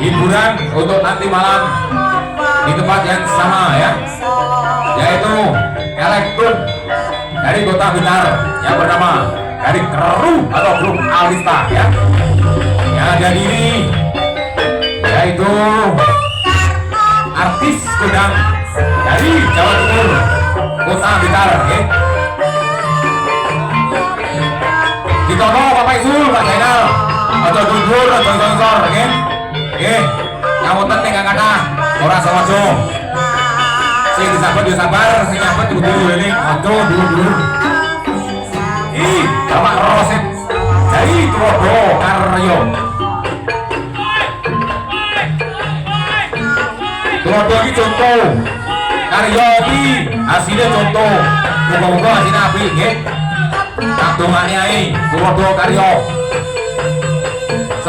hiburan untuk nanti malam di tempat yang sama ya. Yaitu elektron dari kota Blitar yang bernama dari Keru atau grup Alista ya. Yang ada ini yaitu artis kondang dari Jawa Timur kota Blitar ya wonten ning kata ora sawajo. Sing disabar yo sabar, sing nyabet kudu ngene aja dulur-dulur. Ih, Bapak Roset dari Turodo Karyo. Turodo iki contoh. Karyo iki asline contoh. Muga-muga asine apik nggih. Tak dongane ae Turodo Karyo.